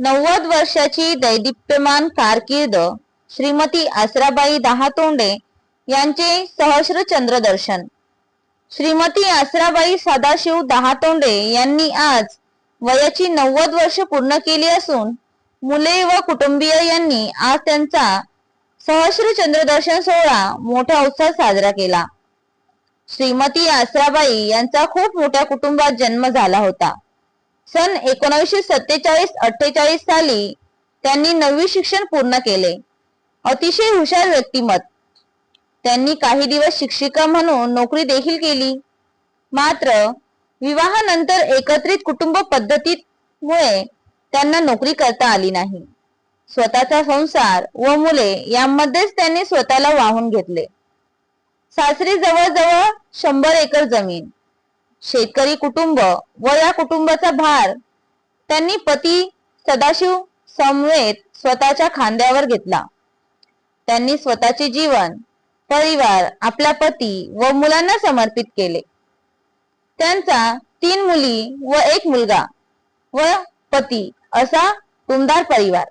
नव्वद वर्षाची दैदिप्यमान कारकीर्द श्रीमती आसराबाई दहातोंडे यांचे सहस्र चंद्रदर्शन श्रीमती आसराबाई सदाशिव दहातोंडे यांनी आज वयाची नव्वद वर्ष पूर्ण केली असून मुले व कुटुंबीय यांनी आज त्यांचा सहस्र चंद्रदर्शन सोहळा मोठ्या उत्साहात साजरा केला. श्रीमती आसराबाई यांचा खूप मोठ्या कुटुंबात जन्म झाला होता. सन एकोणीसशे सत्तेचाळीस अठ्ठेचाळीस साली त्यांनी नववी शिक्षण पूर्ण केले. अतिशय हुशार व्यक्तिमत त्यांनी काही दिवस शिक्षिका म्हणून नोकरी देखील केली. मात्र विवाहानंतर एकत्रित कुटुंब पद्धतीमुळे त्यांना नोकरी करता आली नाही. स्वतःचा संसार व मुले यामध्येच त्यांनी स्वतःला वाहून घेतले. सासरी जवळजवळ शंभर एकर जमीन. शेतकरी कुटुंब व या कुटुंबाचा भार त्यांनी पती सदाशिव समवेत स्वतःच्या खांद्यावर घेतला. त्यांनी स्वतःचे जीवन परिवार आपल्या पती व मुलांना समर्पित केले. त्यांचा तीन मुली व एक मुलगा व पती असा टुमदार परिवार.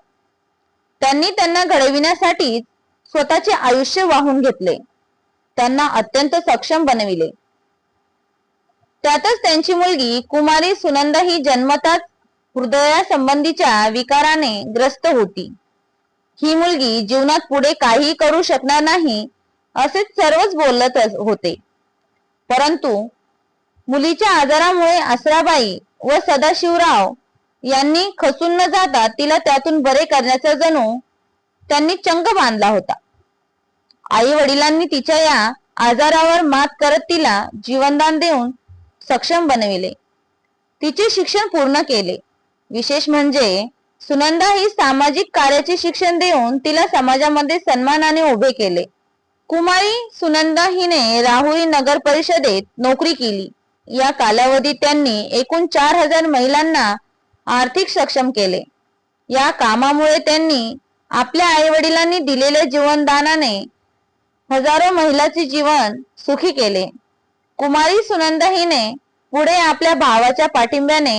त्यांनी त्यांना घडविण्यासाठी स्वतःचे आयुष्य वाहून घेतले. त्यांना अत्यंत सक्षम बनविले. त्यातच त्यांची मुलगी कुमारी सुनंदा ही जन्मताच हृदयासंबंधीच्या विकाराने ग्रस्त होती. ही मुलगी जीवनात पुढे काही करू शकणार नाही असे सर्वच बोलत होते. परंतु मुलीच्या आजारामुळे आसराबाई व सदाशिवराव यांनी खसून न जाता तिला त्यातून बरे करण्याचा जणू त्यांनी चंग बांधला होता. आई वडिलांनी तिच्या या आजारावर मात करत तिला जीवनदान देऊन सक्षम बनविले. तिचे शिक्षण पूर्ण केले. विशेष म्हणजे सुनंदा ही सामाजिक कार्याचे शिक्षण देऊन तिला समाजामध्ये सन्मानाने उभे केले. कुमारी सुनंदा हिने राहुरी नगर परिषदेत नोकरी केली. या कालावधीत त्यांनी एकूण चार हजार महिलांना आर्थिक सक्षम केले. या कामामुळे त्यांनी आपल्या आई वडिलांनी दिलेल्या जीवनदानाने हजारो महिलाचे जीवन सुखी केले. कुमारी सुनंदा हिने पुढे आपल्या भावाच्या पाठिंब्याने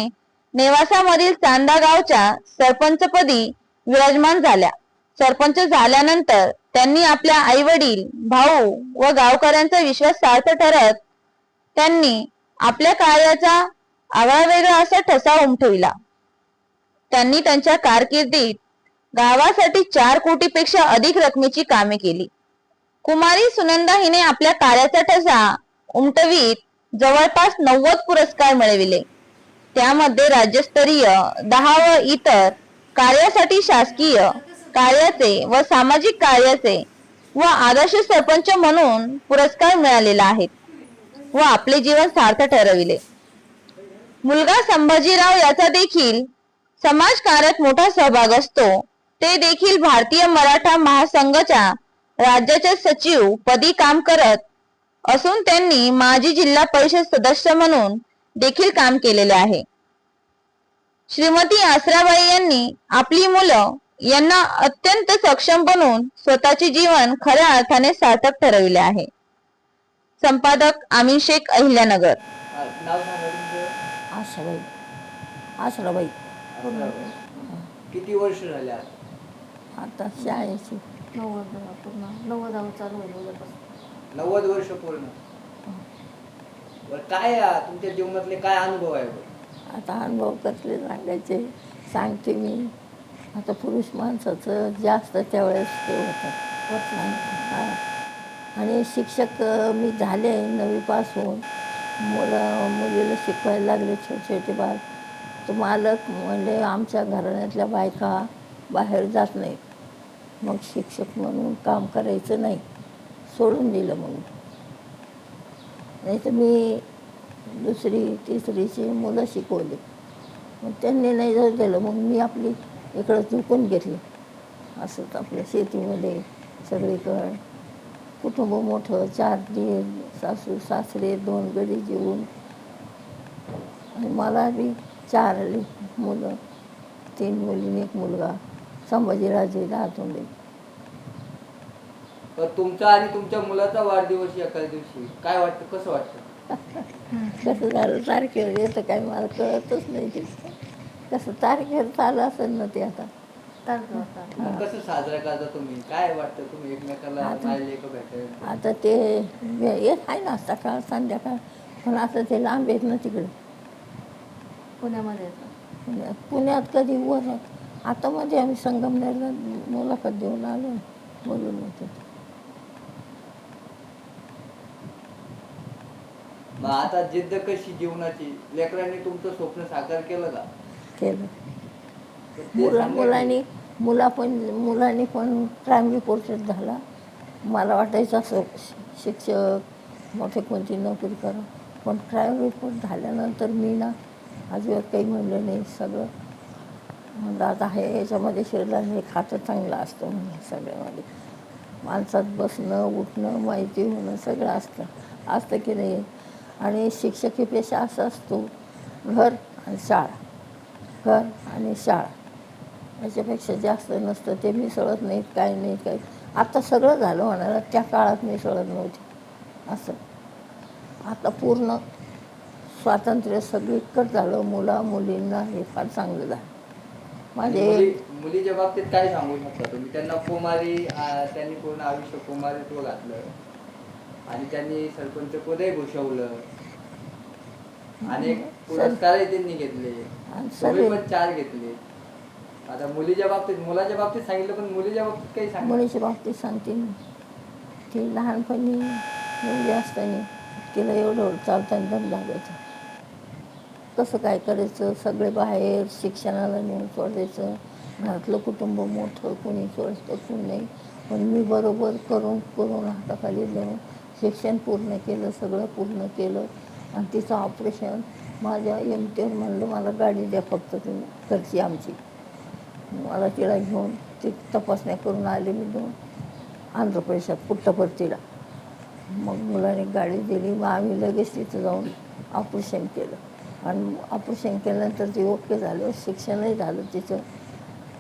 नेवासामधील चांदा गावच्या सरपंचपदी विराजमान झाल्या. सरपंच झाल्यानंतर त्यांनी आपल्या आई वडील भाऊ व गावकऱ्यांचा विश्वास सार्थ ठरत त्यांनी आपल्या कार्याचा आगळावेगळा असा ठसा उमटविला त्यांनी त्यांच्या कारकिर्दीत गावासाठी चार कोटीपेक्षा अधिक रकमेची कामे केली. कुमारी सुनंदा हिने आपल्या कार्याचा ठसा उमटवीत जवळपास नव्वद पुरस्कार मिळविले. त्यामध्ये राज्यस्तरीय दहा व इतर कार्यासाठी शासकीय कार्याचे व सामाजिक कार्याचे व आदर्श सरपंच म्हणून पुरस्कार मिळालेला आहे व आपले जीवन सार्थ ठरविले. मुलगा संभाजीराव याचा देखील समाज कार्यात मोठा सहभाग असतो. ते देखील भारतीय मराठा महासंघाच्या राज्याच्या सचिव पदी काम करत असून त्यांनी माजी जिल्हा परिषद सदस्य म्हणून देखील काम केलेले आहे. श्रीमती आसराबाई यांनी आपली मुलं यांना अत्यंत सक्षम बनवून स्वतःचे जीवन खऱ्या अर्थाने सार्थक ठरविले आहे. संपादक आमीन शेख अहिल्यानगर. आशाबाई आसराबाई. आसराबाई. किती वर्ष झाले? आता शाळेची. नव्वद पूर्ण. नव्वदावं चालू होईल उद्यापासून नव्वद वर्ष पूर्ण. काय तुमच्या जीवनातले काय अनुभव आहे बरं? आता अनुभव कसले सांगायचे? सांगते मी. आता पुरुष माणसाचं जास्त त्यावेळेस ते होतं. आणि शिक्षक मी झाले नवीपासून. मुलं मुलीला शिकवायला लागले छोटे छोटे बाळ. तर मालक म्हणजे आमच्या घराण्यातल्या बायका बाहेर जात नाहीत. मग शिक्षक म्हणून काम करायचं नाही. सोडून दिलं मग नाही तर मी दुसरी तिसरीची मुलं शिकवली. मग त्यांनी नाही जाऊ दिलं मग मी आपली इकडं चुकून घेतली. असंच आपल्या शेतीमध्ये सगळीकडं. कुटुंब मोठं चार दीर सासू सासरे दोन गडी जेवून. आणि मला बी चार मुलं तीन मुली एक मुलगा. संभाजीराजे दहातोंडे देत तुमचा आणि तुमच्या मुलाचा वाढदिवस एकाच दिवशी. काय वाटतं? कसं वाटतं? कसं झालं? सारखे येतं काय? मला कळतच नाही ते. कसं तारखेवर चालू असेल ना ते आता. तारखेवर कसं साजरा करता तुम्ही? काय वाटतं तुम्ही एकमेकाला आता- ते येत आहे ना सकाळ संध्याकाळ. पण आता ते लांब येत ना तिकडे. पुण्यामध्ये येतं पुण्यात पुण्यात कधी वर आता मध्ये आम्ही संगमनेरला मुलाखत देऊन आलो. बोलून होते मग आता जिद्द कशी जीवनाची? लेकरांनी तुमचं स्वप्न साकार केलं का? केलं. तर ते मुला सांगा. की. मुलांनी मुला पण मुलांनी पण क्राईम रिपोर्टर झाला. मला वाटायचं असं शि- शिक्षक मोठे कोणती नोकरी करा. पण क्राईम रिपोर्ट झाल्यानंतर मी ना अजिबात काही म्हणलं नाही सगळं. म्हणलं आता हे याच्यामध्ये शिरलं हे खातं चांगलं असतं म्हणजे सगळ्यामध्ये. माणसात बसणं उठणं माहिती होणं सगळं असतं. असतं की नाही? आणि शिक्षकी पेशा असा असतो घर आणि शाळा. घर आणि शाळा. याच्यापेक्षा जास्त नसतं ते मिसळत नाहीत काही नाही काही. आता सगळं झालं म्हणाला त्या काळात मिसळत नव्हते. असं. आता पूर्ण स्वातंत्र्य सगळीकडं झालं मुला मुलींना हे फार चांगलं झालं. आणि माझे मुलीच्या बाबतीत काय सांगू शकता तुम्ही? त्यांना कुमारी त्यांनी पूर्ण आयुष्य कुमारित्व घातलं. आणि त्यांनी सरपंच पदही भूषवलं. अनेक पुरस्कारही त्यांनी घेतले. सगळे पण चार घेतले. आता मुलीच्या बाबतीत मुलाच्या बाबतीत सांगितलं पण मुलीच्या बाबतीत काही सांगितलं मुलीच्या बाबतीत सांगते मी. ती लहानपणी मुलगी असताना तिला एवढं चालताना दम लागायचं. कसं काय करायचं? सगळे बाहेर शिक्षणाला नेऊन सोडायचं. घरातलं कुटुंब मोठं कोणी सोडतं कोणी नाही. पण मी बरोबर करून करून हाताखाली जाऊन शिक्षण पूर्ण केलं सगळं पूर्ण केलं. आणि तिचं ऑपरेशन माझ्या एमटीवर म्हणलं मला गाडी द्या फक्त तुम्ही घरची आमची. मला तिला घेऊन ती तपासण्या करून आले मी दोन. आंध्र प्रदेशात पुट्टपर्तीला मग मुलाने गाडी दिली मग आम्ही लगेच तिथं जाऊन ऑपरेशन केलं. आणि ऑपरेशन केल्यानंतर ते ओके झालं शिक्षणही झालं तिचं.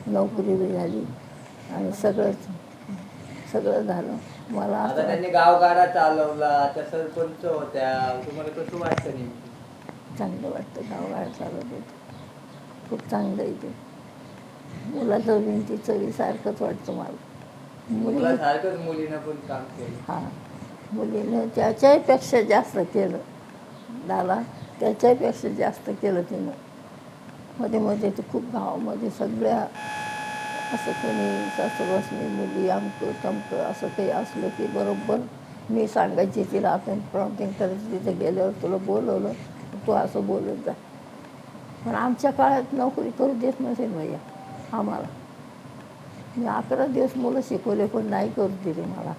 नोकरी बी झाली. आणि सगळंच सगळं झालं. मला आता त्यांनी गावगाडा चालवला त्या सरपंच होत्या? तुम्हाला कसं वाटतं नेमकी? चांगलं वाटतं गावगाड चालत होतं खूप चांगलं आहे ते. मुलाचं भिंतीचं बी सारखंच वाटतं मला. मुली मुलीनं पण काम केलं. हां. मुलीनं त्याच्याहीपेक्षा जास्त केलं. दादा त्याच्याहीपेक्षा जास्त केलं तिनं. मध्ये मध्ये तर खूप गावामध्ये सगळ्या असं कोणी सासूबासनी मुली आमकं तमकं असं काही असलं की बरोबर मी सांगायची तिला आपण प्रॉम्प्टिंग करायची तिथे गेल्यावर तुला बोलवलं तू असं बोलत जा. पण आमच्या काळात नोकरी करू देत नसेल भैया आम्हाला. मी अकरा दिवस मुलं शिकवले पण नाही करू दिले मला.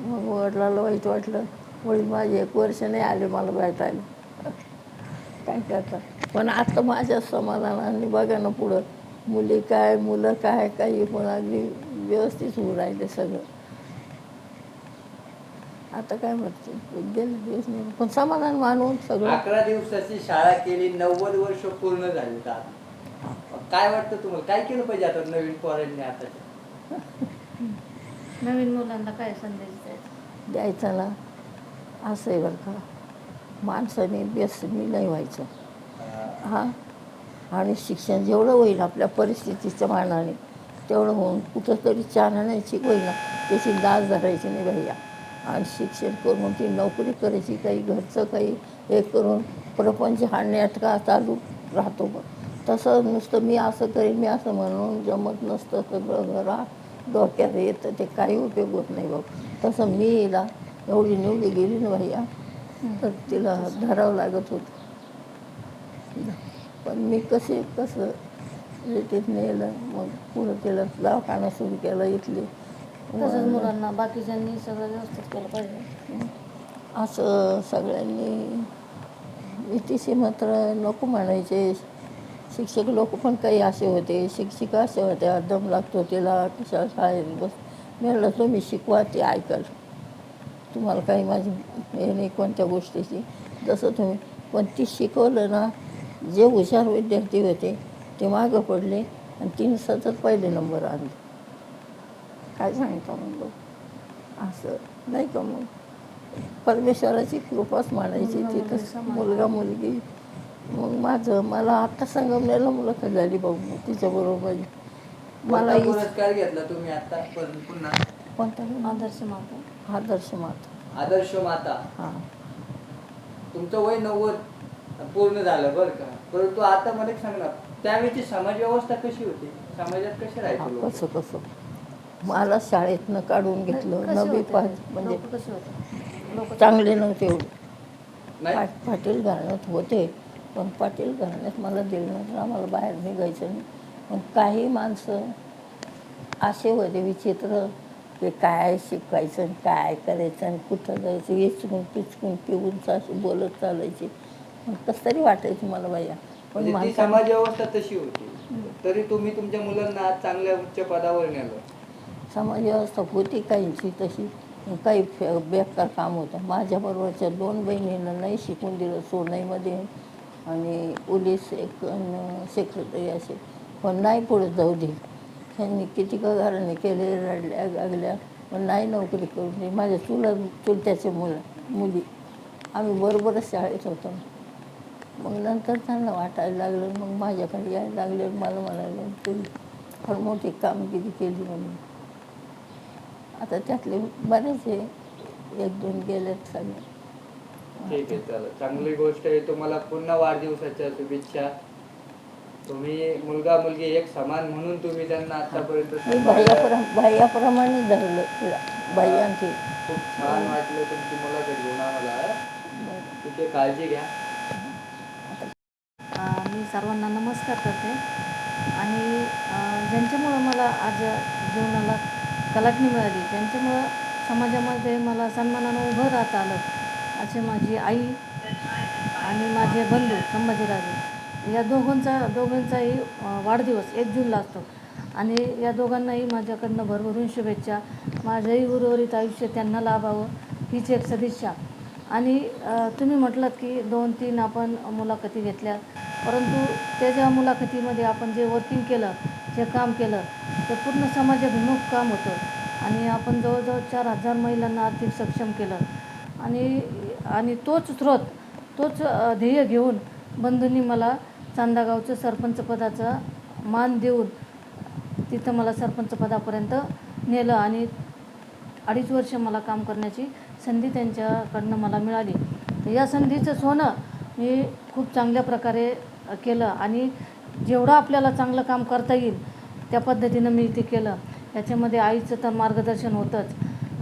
मग वडिलाला वाईट वाटलं वडील माझे एक वर्ष नाही आले मला भेटायला. काय करतात पण आता माझ्या समाधानाने बघा ना पुढं. मुली काय मुलं काय काही पण अगदी व्यवस्थित होऊन राहिले सगळं. आता काय म्हणते? गेले दिवस नाही पण समाधान मानून सगळं. अकरा दिवसाची शाळा केली नव्वद वर्ष पूर्ण झाली काय वाटतं तुम्हाला? काय केलं पाहिजे आता नवीन पोरांनी आता? नवीन मुलांना काय संदेश द्यायचा? द्यायचं ना. असं आहे बरं का. माणसाने व्यसनी नाही व्हायचं. हां? आणि शिक्षण जेवढं होईल आपल्या परिस्थितीच्या मानाने तेवढं होऊन कुठंतरी चार आणायची त्याची लाज धरायची नाही भैया. आणि शिक्षण करून ती नोकरी करायची काही घरचं काही हे करून प्रपंच हा नेटका चालू राहतो पण तसं नुसतं मी असं करेन मी असं म्हणून जमत नसतं सगळं घरा डोक्यात येतं ते काही उपयोग होत नाही बाबा तसं मी हिला एवढी निवडी गेली ना भैया तर तिला धरावं लागत होतं. पण मी कसे कसं रेटीत नेलं मग पुढं तिला दवाखाना सुरू केला इथली. तसंच मुलांना बाकीच्यांनी सगळं व्यवस्थित केलं पाहिजे. असं सगळ्यांनी इतिशी मात्र नको म्हणायचे. शिक्षक लोक पण काही असे होते शिक्षिका असे होत्या दम लागतो तिला कशा शाळेत बस. मी म्हणलं तुम्ही शिकवा ते ऐकाल. तुम्हाला काही माझी हे नाही कोणत्या गोष्टीची. जसं तुम्ही पण ती शिकवलं ना जे हुशार विद्यार्थी होते ते मागं पडले आणि तिने सतत पहिले नंबर आणले. काय सांगता मग लोक असं नाही का मग? परमेश्वराची कृपाच म्हणायची तिथं मुलगा मुलगी मग माझं मला आता संगमनेरला मुलाखत झाली भाऊ तिच्याबरोबर मला मला पुरस्कार घेतला तुम्ही आता? पण पुन्हा? कोणता? आदर्श माता. आदर्श माता. आदर्श माता. हां. तुमचं वय नव्वद. पूर्ण झालं बरं का. परंतु आता मला एक सांग ना त्यावेळची समाज व्यवस्था कशी होती? समाजात कसे राहायचे लोक? कसं कसं? मला शाळेतनं काढून घेतलं कसे नवी होते? पाच म्हणजे लोक कसे होते? लोक चांगले नव्हते एवढे. नाही? पा- पाटील घराण्यात होते पण पाटील घराण्यात मला दिल्यानंतर आम्हाला बाहेर निघायचं नाही. पण काही माणसं असे होते विचित्र की काय शिकवायचं आणि काय करायचं आणि कुठं जायचं इचकून पिचकून पिऊन असे बोलत चालायचे. पण कसं तरी वाटायचं मला बाया पण म्हणजे ती समाज व्यवस्था तशी होती. तरी तुम्ही तुमच्या मुलांना आज चांगल्या उच्च पदावर नेलं. समाज व्यवस्था होती काहींची तशी. काही फे- बेकार काम होतं. माझ्याबरोबरच्या दोन बहिणींना नाही शिकून दिलं सोनईमध्ये. आणि पोलीस एक सेक्रेटरी असे. पण नाही पुढे जाऊ दे. त्यांनी किती का घराने केले रडल्या गागल्या. पण नाही नोकरी करून दिली. माझ्या चुला चुलत्याचे मुलं मुली. आम्ही बरोबरच शाळेत होतो. मग नंतर त्यांना वाटायला लागलं मग माझ्याकडे यायला लागले मला म्हणाले तू फार मोठी कामगिरी केली म्हणून. आता त्यातले बरेच आहे एक दोन गेलेत सगळे. ठीक आहे चला चांगली गोष्ट आहे. तुम्हाला पुन्हा वाढदिवसाच्या शुभेच्छा. तुम्ही मुलगा मुलगी एक समान म्हणून तुम्ही त्यांना आतापर्यंत बाह्याप्रमाणे धरलं तिला खूप छान वाटलं तुमची मुलाखत घेऊन आम्हाला. आहे काळजी घ्या. मी सर्वांना नमस्कार करते. आणि ज्यांच्यामुळं मला आज जीवनाला कलाटणी मिळाली ज्यांच्यामुळं समाजामध्ये मला सन्मानानं उभं राहता आलं असे माझी आई आणि माझे बंधू संभाजीराजे या दोघांचा दोघांचाही वाढदिवस एक जूनला असतो. आणि या दोघांनाही माझ्याकडनं भरभरून शुभेच्छा. माझंही उर्वरित आयुष्य त्यांना लाभावं हीच एक सदिच्छा. आणि तुम्ही म्हटलात की दोन तीन आपण मुलाखती घेतल्या. परंतु त्याच्या मुलाखतीमध्ये आपण जे वर्किंग केलं जे काम केलं ते पूर्ण समाजाभिमुख काम होतं. आणि आपण जवळजवळ चार हजार महिलांना आर्थिक सक्षम केलं. आणि आणि तोच स्रोत तोच ध्येय घेऊन बंधूंनी मला चांदागावचं सरपंच पदाचा मान देऊन तिथं मला सरपंच पदापर्यंत नेलं आणि अडीच वर्ष मला काम करण्याची संधी त्यांच्याकडनं मला मिळाली. तर या संधीचं सोनं मी खूप चांगल्या प्रकारे केलं आणि जेवढं आपल्याला चांगलं काम करता येईल त्या पद्धतीनं मी ते केलं. याच्यामध्ये आईचं तर मार्गदर्शन होतंच.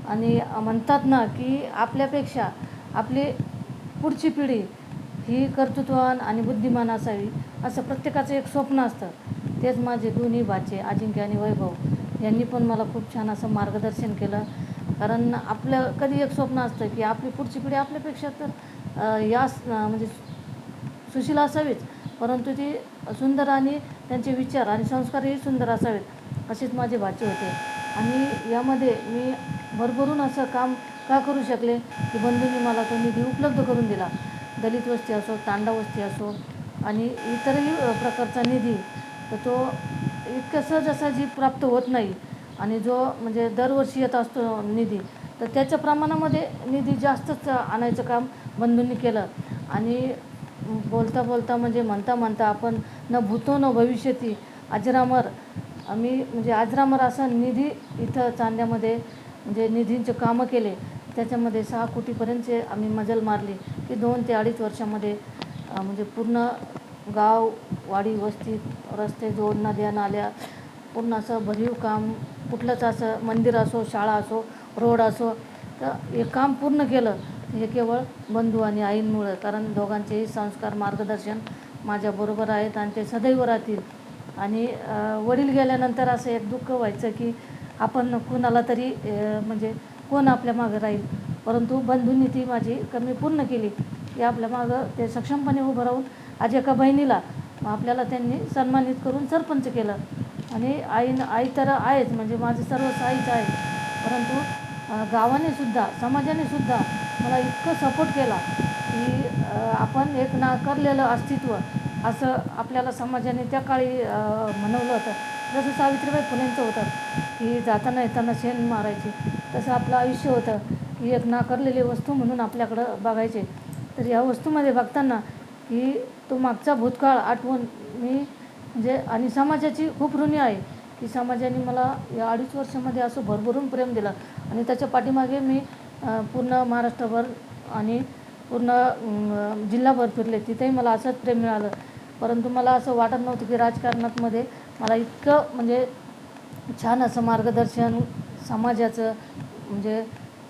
आणि म्हणतात ना की आपल्यापेक्षा आपली पुढची पिढी ही कर्तृत्ववान आणि बुद्धिमान असावी असं प्रत्येकाचं एक स्वप्न असतं. तेच माझे दोन्ही भाचे अजिंक्य आणि वैभव यांनी पण मला खूप छान असं मार्गदर्शन केलं. कारण आपलं कधी एक स्वप्न असतं की आपली पुढची पिढी आपल्यापेक्षा तर अं, या म्हणजे सुशील असावीच परंतु ती सुंदर आणि त्यांचे विचार आणि संस्कारही सुंदर असावेत असेच माझे भाचे होते. आणि यामध्ये मी भरभरून असं काम का करू शकले? की बंधूंनी मला तो निधी उपलब्ध करून दिला. दलित वस्ती असो तांडा वस्ती असो आणि इतरही प्रकारचा निधी तर तो इतकं सहजासहजी प्राप्त होत नाही. आणि जो म्हणजे दरवर्षी येत असतो निधी तर त्याच्या प्रमाणामध्ये निधी जास्तच आणायचं काम बंधूंनी केलं. आणि बोलता बोलता म्हणजे म्हणता म्हणता आपण न भूतो न भविष्यती. अजरामर आम्ही म्हणजे अजरामर असा निधी इथं चांद्यामध्ये म्हणजे निधींचे कामं केले. त्याच्यामध्ये सहा कोटीपर्यंतचे आम्ही मजल मारली. की दोन ते अडीच वर्षामध्ये म्हणजे पूर्ण गाव वाडी वस्ती रस्ते जोड नद्या नाल्या पूर्ण असं भरीव काम कुठलंच असं मंदिर असो शाळा असो रोड असो तर हे काम पूर्ण केलं. हे केवळ बंधू आणि आईंमुळं कारण दोघांचेही संस्कार मार्गदर्शन माझ्याबरोबर आहेत आणि ते सदैव राहतील. आणि वडील गेल्यानंतर असं एक दुःख व्हायचं की आपण कुणाला तरी म्हणजे कोण आपल्या मागं राहील? परंतु बंधूंनी ती माझी कमी पूर्ण केली. की आपल्या मागं ते सक्षमपणे उभं राहून आज एका बहिणीला आपल्याला त्यांनी सन्मानित करून सरपंच केलं. आणि आई आई तर आहेच म्हणजे माझं सर्व आईच आहे. परंतु गावाने सुद्धा समाजाने सुद्धा मला इतकं सपोर्ट केला की आपण एक नाकारलेलं अस्तित्व असं आपल्याला समाजाने त्या काळी म्हणवलं होतं. जसं सावित्रीबाई फुलेंचं होतं की जाताना येताना शेण मारायची. तसं आपलं आयुष्य होतं की एक नाकारलेली वस्तू म्हणून आपल्याकडं बघायचे. तर या वस्तूमध्ये बघताना की तो मागचा भूतकाळ आठवण मी म्हणजे आणि समाजाची खूप ऋणी आहे की समाजाने मला या अडीच वर्षामध्ये असं भरभरून प्रेम दिलं. आणि त्याच्या पाठीमागे मी पूर्ण महाराष्ट्रभर आणि पूर्ण जिल्हाभर फिरले. तिथेही मला असंच प्रेम मिळालं. परंतु मला असं वाटत नव्हतं की राजकारणातमध्ये मला इतकं म्हणजे छान असं मार्गदर्शन समाजाचं म्हणजे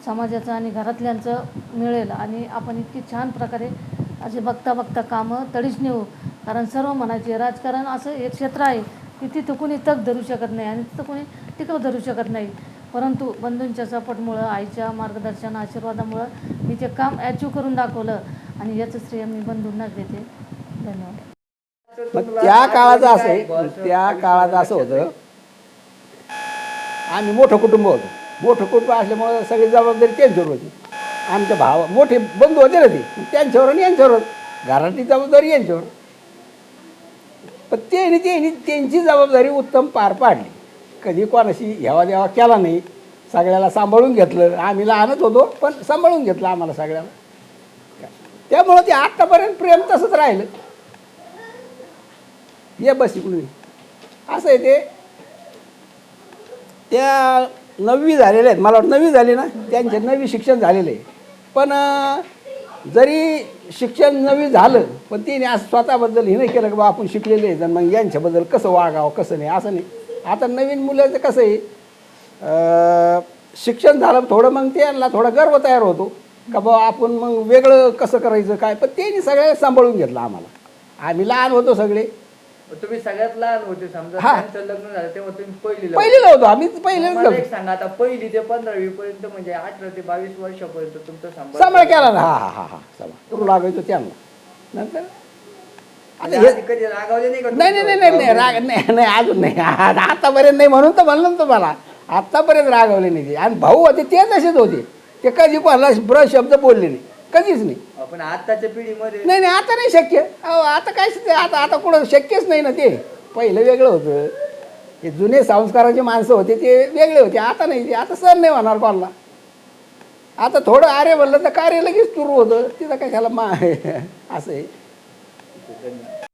समाजाचं आणि घरातल्यांचं मिळेल. आणि आपण इतकी छान प्रकारे असे बघता बघता कामं तडीच नेऊ. कारण सर्व म्हणायचे राजकारण असं एक क्षेत्र आहे की तिथं कोणी तग धरू शकत नाही आणि तिथं कोणी टिकव धरू शकत नाही. परंतु बंधूंच्या सपोर्टमुळं आईच्या मार्गदर्शन आशीर्वादामुळं मी ते काम अचीव करून दाखवलं आणि याचं श्रेय मी बंधूंनाच देते. धन्यवाद. त्या काळाचं असं त्या काळाचं असं होतं आम्ही मोठं कुटुंब होतो. मोठं कुटुंब असल्यामुळं सगळी जबाबदारी त्यांच्यावर होती. आमच्या भाव मोठे बंधू होते ना ते त्यांच्यावर आणि यांच्यावर. घरातली जबाबदारी यांच्यावर. पण त्यांनी त्यांनी त्यांची जबाबदारी उत्तम पार पाडली. कधी कोणाशी घ्यावा द्यावा केला नाही. सगळ्याला सांभाळून घेतलं. आम्ही लहानच होतो पण सांभाळून घेतलं आम्हाला सगळ्याला. त्यामुळं ते आत्तापर्यंत प्रेम तसंच राहिलं. ये बस इकडून. असं आहे ते. त्या नववी झालेल्या आहेत. मला वाटतं नववी झाली ना? त्यांचे नववी शिक्षण झालेलं आहे. पण जरी शिक्षण नवी झालं पण तिने असं स्वतःबद्दल हे नाही केलं की बा आपण शिकलेले आहे तर मग यांच्याबद्दल कसं वागावं कसं नाही असं नाही. आता नवीन मुलाचं कसं आहे शिक्षण झालं थोडं मग त्यांना थोडा गर्व तयार होतो. का बा आपण मग वेगळं कसं करायचं काय? पण त्यांनी सगळ्या सांभाळून घेतलं आम्हाला. आम्ही लहान होतो सगळे. तुम्ही सगळ्यात लहान होते समजा. हा. त्यांचं लग्न झालं तेव्हा तुम्ही पहिलीला पहिलीला होतो आम्ही. पहिलेच मला एक सांगा आता पहिली ते पंधरावी पर्यंत म्हणजे अठरा ते बावीस वर्षापर्यंत तुमचं सांभाळ सांभाळ केला ना. हा हा हा हा. सांभाळ. करू लागायचो त्यांना. नंतर? आता हे आधी कधी रागावले नाही का नाही नाही नाही नाही नाही राग नाही नाही अजून नाही. आ- आतापर्यंत नाही म्हणून तर म्हणलं ना तुम्हाला. आतापर्यंत रागवले नाही ते. आणि भाऊ होते ते तसेच होते. ते कधी कोणाला ब्र शब्द बोलले नाही. कधीच नाही. आपण आताच्या पिढीमध्ये नाही नाही आता नाही शक्य. अहो आता काय आता आता कुठं शक्यच नाही ना ते. पहिलं वेगळं होतं. ते जुने संस्काराचे माणसं होते ते वेगळे होते. आता नाही ते. आता सर नाही होणार कोणाला. आता थोडं आरे म्हणलं तर कार्य लगेच सुरू होतं. तिथं काय त्याला मा असं आहे. Within.